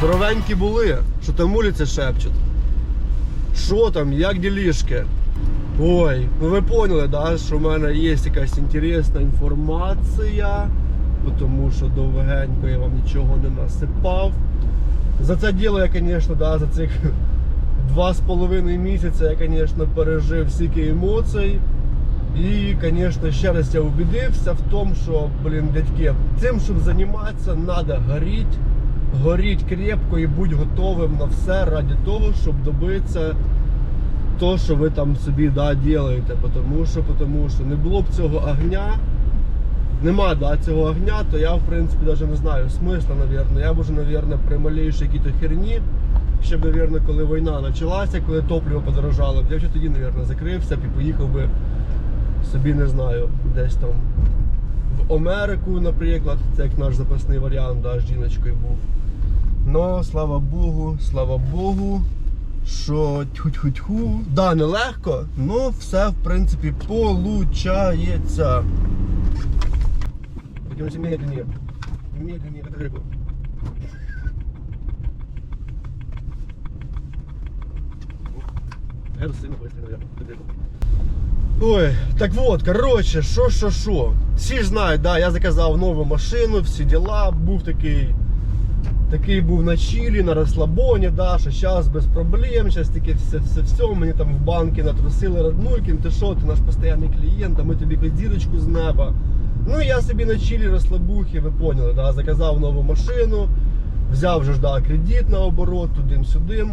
довгенькі були, що там вулиці шепчуть. Що там, як ділішки? Ой, ну ви поняли, да, що в мене є якась інтересна інформація, тому що довгенько я вам нічого не насипав. За це діло я, звісно, да, за цих два з половиною місяця я, звісно, пережив стільки емоцій. І, звісно, ще раз я убедився в тому, що, блін, дядьки, цим, щоб займатися, треба горіти, горіти крепко і бути готовим на все ради того, щоб добитися то, що ви там собі да, ділаєте. Тому що, тому що не було б цього огня, нема да, цього огня, то я, в принципі, навіть не знаю смисла, мабуть. Я б уже, мабуть, при малейшій херні, ще б, мабуть, коли війна почалася, коли топливо подорожало, я вже тоді, мабуть, закрився і поїхав би собі не знаю, десь там в Америку, наприклад, це як наш запасний варіант, да, з жіночкою був. Ну, слава Богу, слава Богу, що тьху-тьху-тьху. Да, нелегко, але все, в принципі, получається. Будемо медленнее. Медленнее, как рыбу. Это сильно быстро, наверное, как рыбу. Ой, так вот, короче, що, що, що. Всі ж знають, да, я заказав нову машину, всі діла, був такий. Такий був на чилі, на розслабоні, да, що зараз без проблем, зараз таке все, все, все, мені там в банки натрусили Раднулькін, ти що, ти наш постійний клієнт, а ми тобі хоч зірочку з неба. Ну я собі на чилі розслабухи, ви поняли, да, заказав нову машину, взяв же ж да, кредит на оборот, тудим-сюдим.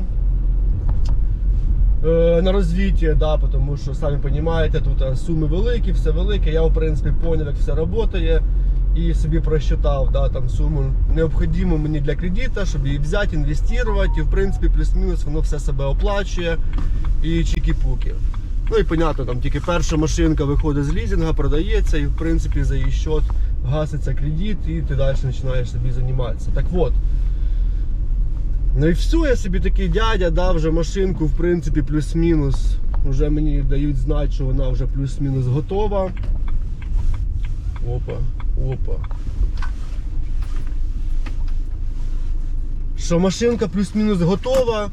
Е, на розвиття, да, тому що самі розумієте, тут суми великі, все велике. Я в принципі зрозумів, як все працює і собі просчитав да, там суму необхідну мені для кредиту, щоб її взяти, інвестувати. І в принципі плюс-мінус воно все себе оплачує і чікі-пуки. Ну і понятно, там тільки перша машинка виходить з лізинга, продається, і в принципі за її счет гаситься кредит, і ти далі починаєш собі займатися. Так от. Ну і все, я собі такий дядя дав вже машинку, в принципі, плюс-мінус. Вже мені дають знати, що вона вже плюс-мінус готова. Опа, опа. Що машинка плюс-мінус готова.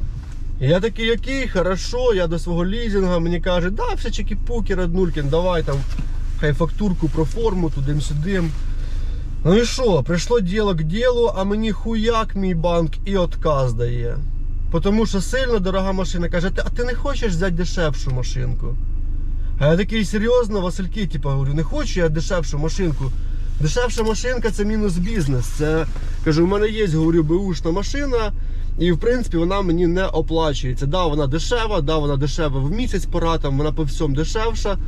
Я такий, який, хорошо, я до свого лізінга, мені каже, да, все чекі-пуки, Раднулькін, давай там хай фактурку про форму, тудим-сюдим. Ну і що, прийшло діло к ділу, а мені хуяк мій банк і отказ дає. Тому що сильно дорога машина каже, а ти не хочеш взяти дешевшу машинку? А я такий серйозно, Васильки, типу, говорю, не хочу я дешевшу машинку. Дешевша машинка це мінус бізнес. Це кажу, у мене є, говорю, беушна машина, і в принципі вона мені не оплачується. Да, вона дешева, да, вона дешева в місяць пора, там вона по всьому дешевша.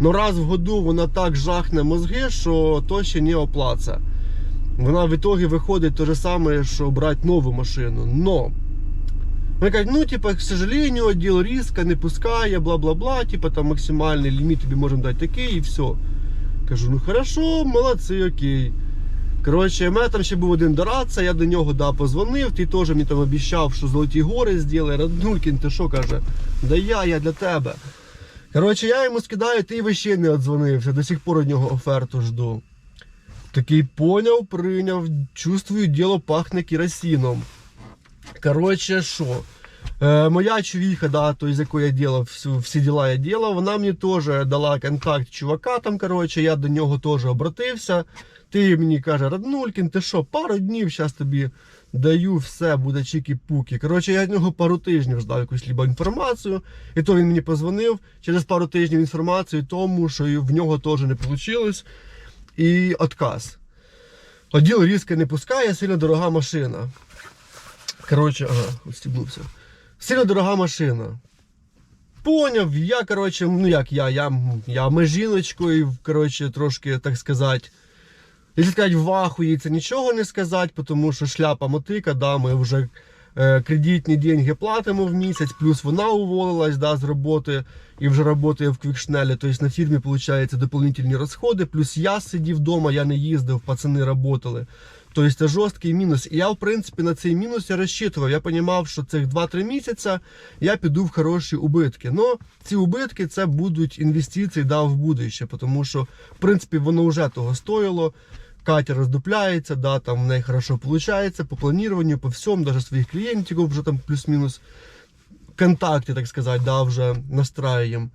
Но раз в году вона так жахне мозги, що то ще не оплаца. Вона в итоге виходить те саме, що брати нову машину. Но вони кажуть, ну, типа, к сожалению, отдел риска не пускає, бла-бла-бла, типа там максимальний ліміт тобі можемо дати такий і все. Кажу, ну хорошо, молодці, окей. Коротше, у мене там ще був один дорадця, я до нього да, позвонив, ти теж мені там обіцяв, що золоті гори зробили. Раднулькін, ти що каже? Да я, я для тебе. Коротше, я йому скидаю, ти вообще не odзвонився, до сих пор від нього оферту жду. Такий поняв, прийняв, чувствую, діло пахне керосином. Коротше, що? Е, моя чувіха, да, то, з якої я всю, всі діла я ділав, вона мені теж дала контакт чувака там, коротше, я до нього теж обратився. Ти мені каже, Раднулькін, ти що, пару днів зараз тобі даю все, буде чікі-пуки. Коротше, я від нього пару тижнів ждав якусь либо інформацію. І то він мені позвонив через пару тижнів інформацію, тому що в нього теж не вийшло. І отказ. Оділ різко не пускає, сильно дорога машина. Коротше, ага, устібнувся. Сильно дорога машина. Поняв, я, коротше, ну як я, я, я ми коротше, трошки, так сказати, якщо сказати, в ахуї це нічого не сказати, тому що шляпа мотика, да, ми вже е, кредитні деньги платимо в місяць, плюс вона уволилась да, з роботи і вже працює в Квікшнелі. Тобто на фірмі виходить дополнительні розходи, плюс я сидів вдома, я не їздив, пацани працювали. Тобто це жорсткий мінус. І я, в принципі, на цей мінус я розчитував. Я розумів, що цих 2-3 місяці я піду в хороші убитки. Но ці убитки це будуть інвестиції да, в будуще, тому що, в принципі, воно вже того стоїло. Катя роздупляється, да, там в неї хорошо виходить по плануванню, по всьому, навіть своїх клієнтів вже там плюс-мінус контакти, так сказати, да, вже настраюємо.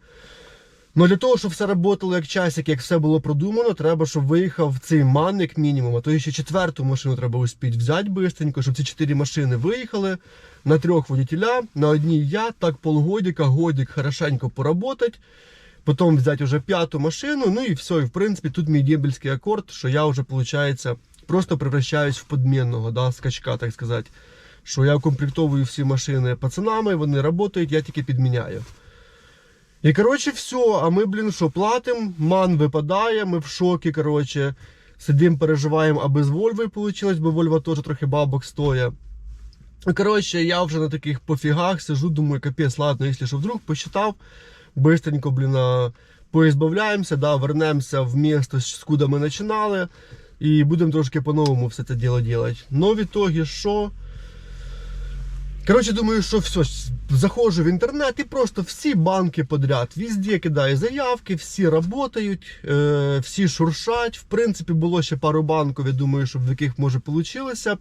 Ну для того, щоб все працювало як часик, як все було продумано, треба, щоб виїхав цей ман як мінімум. А то ще четверту машину треба успіти взяти бистренько, щоб ці чотири машини виїхали на трьох водителя, на одній я, так полгодика, годик хорошенько поработать. Потім взяти вже п'яту машину, ну і все. І в принципі тут мій дембельський акорд, що я вже, виходить, просто превращаюсь в подмінного, да, скачка, так сказати. Що я укомплектовую всі машини пацанами, вони працюють, я тільки підміняю. І коротше, все, а ми, блін, що платимо, ман випадає, ми в шокі, коротше, сидимо, переживаємо, аби з Вольвою вийшло, бо Вольва теж трохи бабок стоїть. Ну, Коротше, я вже на таких пофігах сижу, думаю, капець, ладно, якщо що вдруг посчитав, быстренько, блін, поізбавляємося, да, вернемося в місто, з куди ми починали, і будемо трошки по-новому все це діло робити. Но в итоге що? Коротше, думаю, що все, заходжу в інтернет і просто всі банки подряд, везде кидаю заявки, всі працюють, е, всі шуршать. В принципі, було ще пару банків, я думаю, що в яких може получилося б.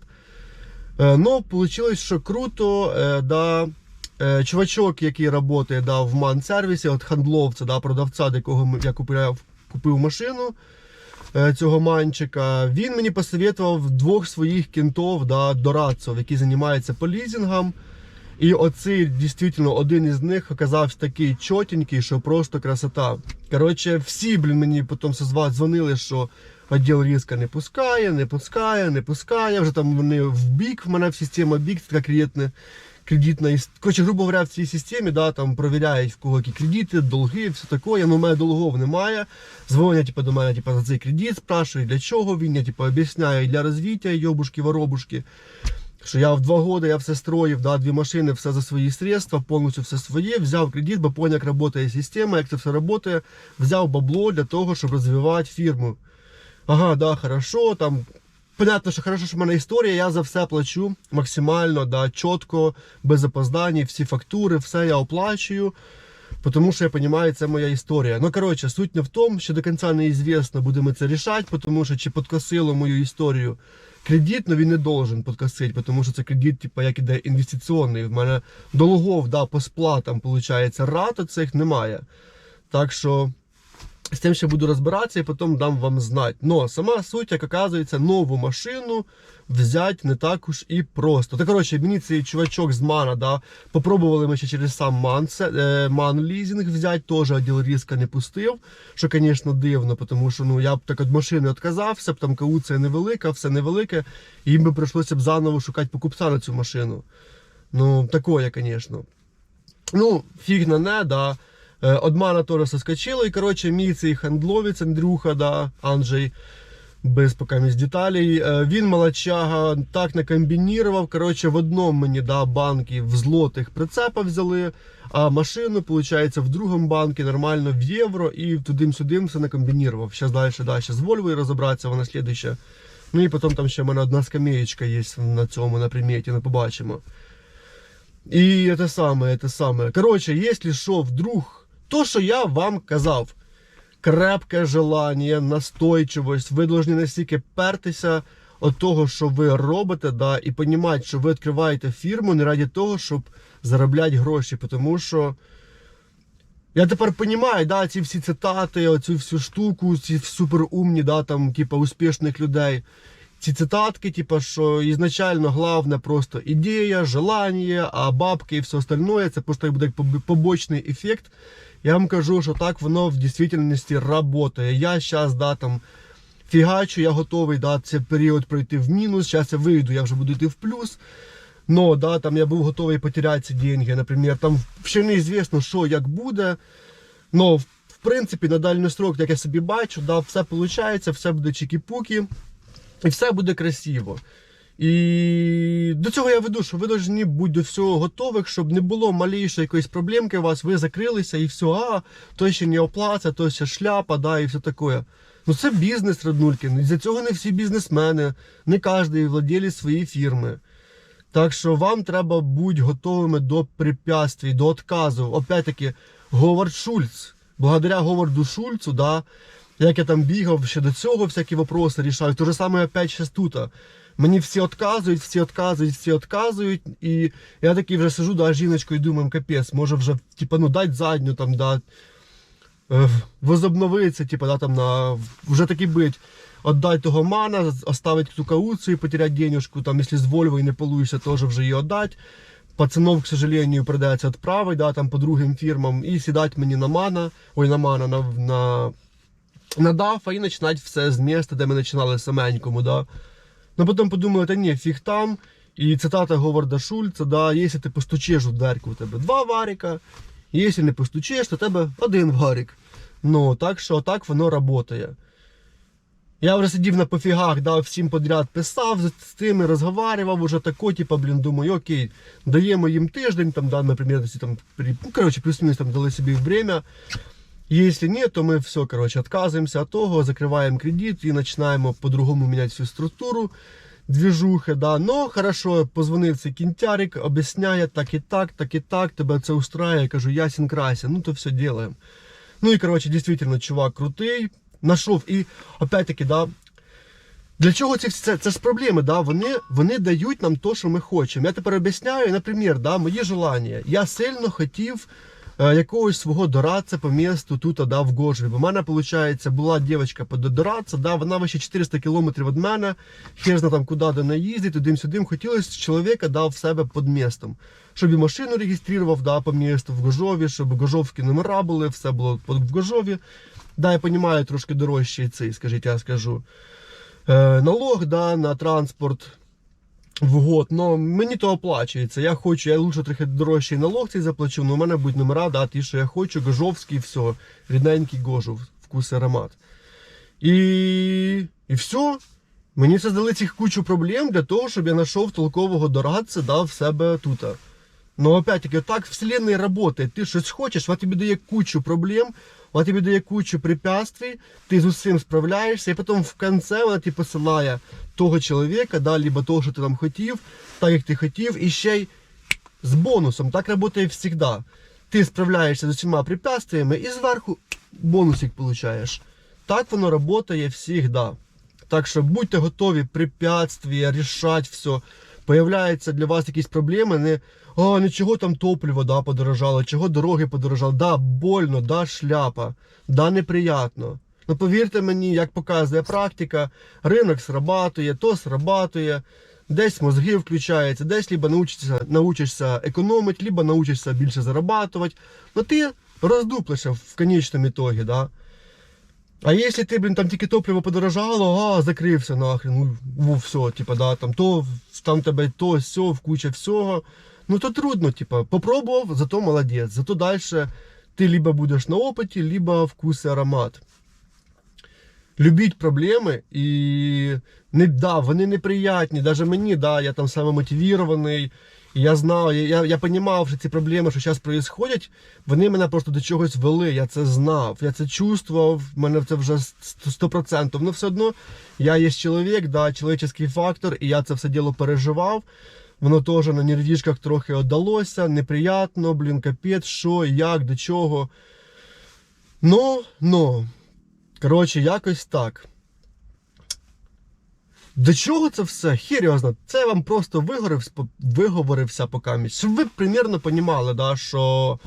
Е, но вийшло, що круто, е, да, чувачок, який працює да, в ман-сервісі, от хандловця, да, продавця, до якого я купив, купив машину цього манчика, він мені посоветував двох своїх кінтов, да, дорадців, які займаються по лізингам. І оцей дійсно один із них оказався такий чотенький, що просто красота. Коротше, всі, блін, мені потім дзвонили, що відділ різка не пускає, не пускає, не пускає. Вже там вони в бік, в мене в система бік, така кредитна, кредитна. Коротше, грубо говоря, в цій системі да, там провіряють в кого які кредити, долги, все таке. Ну, у мене долгов немає. Дзвонять типу, до мене типу, за цей кредит, спрашують, для чого він, я типу, об'ясняю для розвиття, йобушки, воробушки. Що я в два роки я все строїв, да, дві машини, все за свої средства, повністю все своє, взяв кредит, бо поняв, як працює система, як це все працює, взяв бабло для того, щоб розвивати фірму. Ага, да, хорошо, там. Понятно, що хорошо, що в мене історія, я за все плачу максимально, да, чітко, без опоздань, всі фактури, все я оплачую. Тому що я розумію, це моя історія. Ну, коротше, суть не в тому, що до кінця неізвісно, будемо це рішати, тому що чи подкосило мою історію кредит, но він не должен подкосити, тому що це кредит, типу, як іде інвестиційний. В мене долгов, да, по сплатам, виходить, рата цих немає. Так що з тим ще буду розбиратися і потім дам вам знати. Но сама суть, як оказується, нову машину взяти не так уж і просто. Так, коротше, мені цей чувачок з Мана, да, попробували ми ще через сам Ман, е, Ман лізинг взяти, теж відділ різка не пустив, що, звісно, дивно, тому що ну, я б так від машини відказався, б там кауція невелика, все невелике, і їм би прийшлося б заново шукати покупця на цю машину. Ну, такое, звісно. Ну, фіг на не, да. Е, Од теж соскочило, і коротше, мій цей хендловець Андрюха, да, Анджей, без поки місь деталей. е, Він молодчага так накомбінірував. Коротше, в одному мені да, банки в злотих прицепа взяли, а машину, виходить, в другому банку нормально в євро і туди-сюди все накомбінірував. Зараз далі, да, з Вольвою розібратися, вона слідуща. Ну і потім там ще в мене одна скамеєчка є на цьому на приметі, ми побачимо. І це саме, це саме. Коротше, якщо що, вдруг, то, що я вам казав, крепке желання, настойчивость, ви повинні настільки пертися від того, що ви робите, да, і розуміти, що ви відкриваєте фірму не раді того, щоб заробляти гроші. Тому що я тепер розумію, да, ці всі цитати, оцю всю штуку, ці суперумні, да, там, типа, успішних людей. Ці цитатки, типа, що ізначально головне просто ідея, желання, а бабки і все остальное, це просто буде побочний ефект. Я вам кажу, що так воно в дійсності працює. Я зараз, да, там, фігачу, я готовий да, цей період пройти в мінус. Зараз я вийду, я вже буду йти в плюс. Но, да, там я був готовий потеряти ці деньги, наприклад. Там ще неізвісно, що як буде. Но, в, принципі, на дальній срок, як я собі бачу, да, все виходить, все буде чікі-пуки. І все буде красиво. І до цього я веду, що ви повинні бути до всього готових, щоб не було малейшої якоїсь проблемки у вас, ви закрилися і все, а то ще не оплата, то ще шляпа, да, і все таке. Ну це бізнес, Раднулькін. І за цього не всі бізнесмени, не кожен владелець своєї фірми. Так що вам треба бути готовими до препятствий, до отказу. Опять-таки, Говард Шульц. Благодаря Говарду Шульцу, да, як я там бігав ще до цього, всякі вопроси рішаю. То же саме опять щас тут. Мені всі відказують, всі відказують, всі відказують. І я такий вже сижу, да, жіночкою і думаю, капець, може вже, типа, ну дать задню там, да, е, возобновиться, типа, да, там на вже таки бить. Отдать того мана, оставить ту кауцию, потерять денежку, там, если с Volvo и не получится, тоже вже її отдать. Пацанов, к сожалению, придеться відправити, да, там, по другим фірмам, і сідати мені на мана, ой, на мана, на, на, на дафа і починати все з міста, де ми починали саменькому, да. Ну, потім подумали, та ні, фіг там. І цитата Говарда Шульца, да, якщо ти постучиш у дверку, у тебе два варіка, якщо не постучиш, то у тебе один варік. Ну, так що так воно працює. Я вже сидів на пофігах, да, всім подряд писав з, тими, розговарював уже тако, типа, блін, думаю, окей, даємо їм тиждень, там, да, наприклад, там, ну, короче, плюс-мінус там дали собі время. Если нет, то мы все, короче, отказываемся от того, закрываем кредит и начинаем по-другому менять всю структуру движухи, да. Но хорошо, позвонив цей кінтярик, об'ясняє так і так, так і так, тебе це устраює, я кажу, ясен красен, ну то все делаем. Ну и, короче, действительно, чувак крутий, нашов і, опять-таки, да, для чого ці це, це ж проблеми, да? вони, вони дають нам то, що ми хочемо. Я тепер об'ясняю, наприклад, да, мої желання. Я сильно хотів е, якогось свого дорадця по місту тут, да, в. Бо в мене, виходить, була дівчинка по дорадця, да, вона вище 400 кілометрів від мене, херзна там куди до неї їздить, туди-сюди. Хотілося чоловіка да, в себе під містом. Щоб і машину реєстрував да, по місту в Гожові, щоб гожовські номера були, все було в Гожові. Да, я розумію, трошки дорожче цей, скажіть, я скажу. Е, налог да, на транспорт в год, но мені то оплачується. Я хочу, я лучше трохи дорожчий налог цей заплачу, але у мене будуть номера, да, ті, що я хочу, Гожовський, все, рідненький Гожов, вкус аромат. І, і все. Мені создали цих кучу проблем для того, щоб я знайшов толкового дорадця да, в себе тут. Ну, опять-таки, так вселенная работает. Ти щось хочеш, вона тобі дає кучу проблем, вона тобі дає кучу препятствий, ти з усім справляєшся, і потім в кінці вона тобі посилає того чоловіка, да, либо того, що ти там хотів, так як ти хотів, і ще й з бонусом. Так працює завжди. Ти справляєшся з усіма препятствиями і зверху бонусик получаєш. Так воно працює завжди. Так що будьте готові препятствия, рішати все. Появляються для вас якісь проблеми, не а, нічого там топливо да, подорожало, чого дороги подорожали. Да, больно, да, шляпа, да, неприятно. Ну повірте мені, як показує практика, ринок срабатує, то срабатує, десь мозги включаються, десь либо научишся, научишся економити, либо научишся більше зарабатувати. Ну ти роздуплишся в конечному ітогі, да. А если ты, блин, там тільки топливо подорожало, а, закрився нахрен, ну, все, типа, да, там то, там тебе то, все, в куча всього. Ну то трудно, типа, попробував, зато молодець. Зато дальше ти либо будеш на опиті, либо вкус і аромат. Любіть проблеми і не, да, вони неприятні. Даже мені, да, я там самомотивірований. Я знав, я, я, розумів, що ці проблеми, що зараз відбуваються, вони мене просто до чогось вели. Я це знав, я це чувствував, в мене це вже 100%. Ну все одно я є чоловік, да, чоловічий фактор, і я це все діло переживав. Воно теж на нервішках трохи віддалося, неприятно, блін, капець, що, як, до чого. Ну, ну. Коротше, якось так. До чого це все? Хір його знає. Це вам просто виговорився, виговорився поки. Щоб ви примірно розуміли, да, що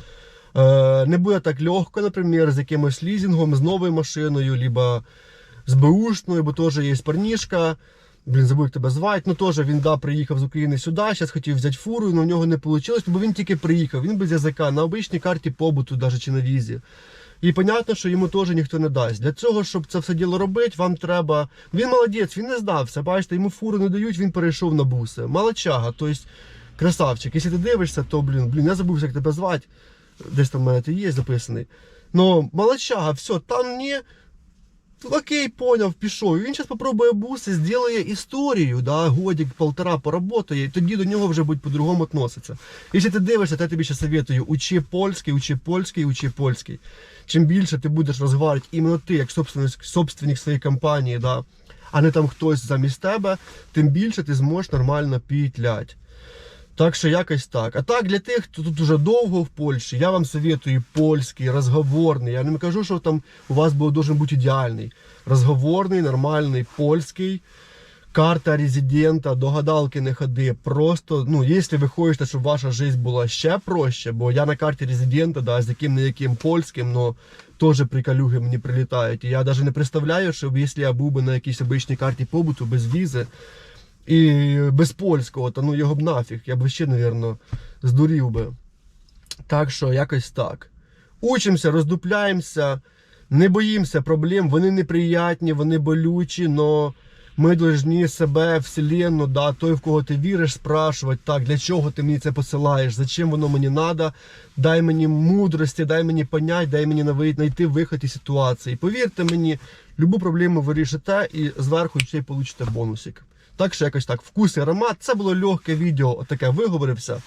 е, не буде так легко, наприклад, з якимось лізингом, з новою машиною, либо з беушною, бо теж є парнішка. Блін, забув тебе звати. Ну теж він да, приїхав з України сюди, зараз хотів взяти фуру, але в нього не вийшло, бо він тільки приїхав, він без язика, на обичній карті побуту, навіть чи на візі. І понятно, що йому теж ніхто не дасть. Для цього, щоб це все діло робити, вам треба. Він молодець, він не здався. Бачите, йому фуру не дають, він перейшов на буси. Малачага, тобто красавчик. Якщо ти дивишся, то блін, блін, я забувся, як тебе звати. Десь там в мене ти є записаний. Ну, малачага, все, там не. Окей, поняв, пішов. Він зараз спробує буси, зробить історію, да, годик, полтора поработає, і тоді до нього вже будуть по-другому відноситися. Якщо ти дивишся, то я тобі ще советую, учи польський, учи польський, учи польський. Чим більше ти будеш розговорювати іменно ти, як собственник, собственник своєї компанії, да, а не там хтось замість тебе, тим більше ти зможеш нормально пітлять. Так що якось так. А так, для тих, хто тут уже довго в Польщі, я вам советую польський, розговорний. Я не кажу, що там у вас должен бути ідеальний. Розговорний, нормальний, польський. Карта резидента, до гадалки не ходи. Просто, ну, якщо ви хочете, щоб ваша життя була ще проще, бо я на карті резидента, да, з яким не яким польським, но теж приколюги мені прилітають. І я навіть не представляю, що якщо я був би на якійсь обичній карті побуту без візи і без польського, то ну його б нафіг. Я б ще, напевно, здурів би. Так що якось так. Учимося, роздупляємося, не боїмося проблем, вони неприятні, вони болючі, но ми повинні себе, вселенну, да, той, в кого ти віриш, спрашувати, так, для чого ти мені це посилаєш, зачем воно мені треба, дай мені мудрості, дай мені понять, дай мені знайти виход із ситуації. Повірте мені, любу проблему ви рішите і зверху ще й получите бонусик. Так що якось так, вкус і аромат. Це було легке відео, отаке виговорився.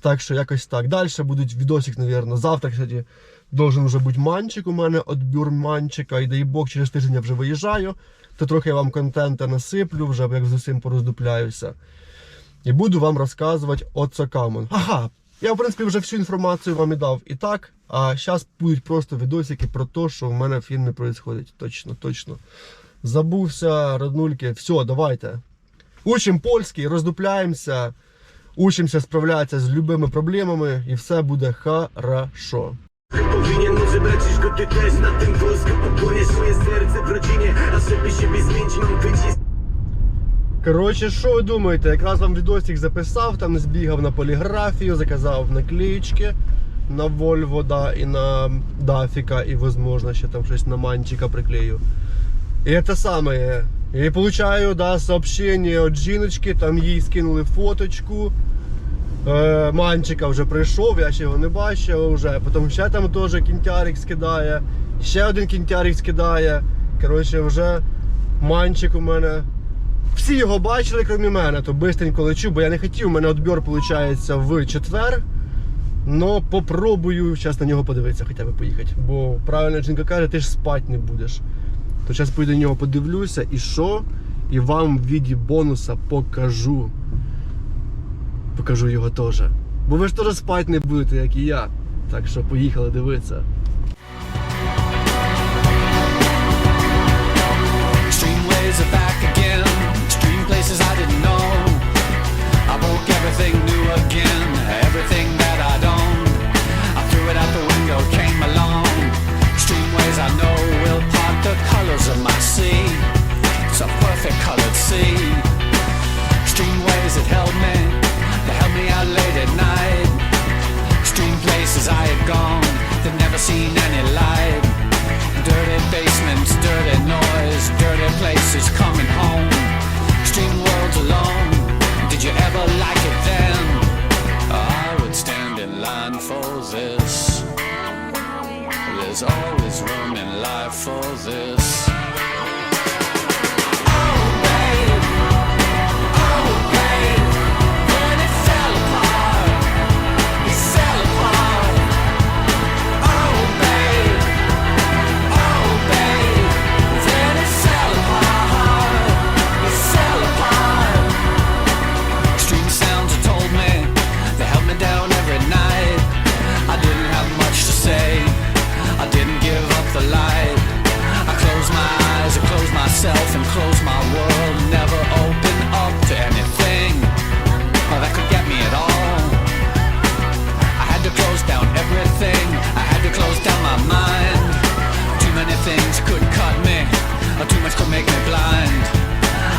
Так що якось так. Далі будуть відосик, мабуть. Завтра, кстати, должен вже бути манчик у мене, отбір манчика. І дай Бог, через тиждень я вже виїжджаю. То трохи я вам контента насиплю, вже як з усім пороздупляюся. І буду вам розказувати оце камон. Ага, я в принципі вже всю інформацію вам і дав і так. А зараз будуть просто відосики про те, що в мене в фільмі відбувається. Точно, точно. Забувся, роднульки. Все, давайте. Учим польський, роздупляємося, учимося справлятися з любими проблемами, і все буде хорошо. Powinien może brać go ty też na tym wózku Popłynie swoje serce w rodzinie A żeby siebie zmienić mam wycisk Коротше, що ви думаєте? Якраз вам відосик записав, там збігав на поліграфію, заказав наклеїчки на Volvo, да, і на Дафіка, і, возможно, ще там щось на манчика приклею. І це саме. І получаю да, сообщення від жіночки, там їй скинули фоточку. Е, Манчика вже прийшов, я ще його не бачив вже. Потім ще там теж кінтярик скидає, ще один кінтярик скидає. Коротше, вже манчик у мене. Всі його бачили, крім мене, то бистренько лечу, бо я не хотів, у мене відбір виходить в четвер. Но попробую зараз на нього подивитися, хоча б поїхати. Бо правильно жінка каже, ти ж спати не будеш. То зараз поїду на нього подивлюся і що? І вам в віді бонуса покажу. Покажу його теж. Бо ви ж теж спати не будете, як і я. Так що поїхали дивитися. Extreme places everything new again. Gone. That never seen any light. Dirty basements, dirty noise, dirty places coming home. Extreme worlds alone. Did you ever like it then? I would stand in line for this. There's always room in life for this. Or too much could make me blind.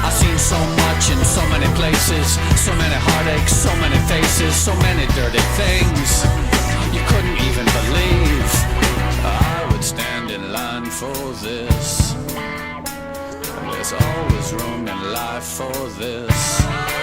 I've seen so much in so many places. So many heartaches, so many faces, so many dirty things. You couldn't even believe. I would stand in line for this. There's always room in life for this.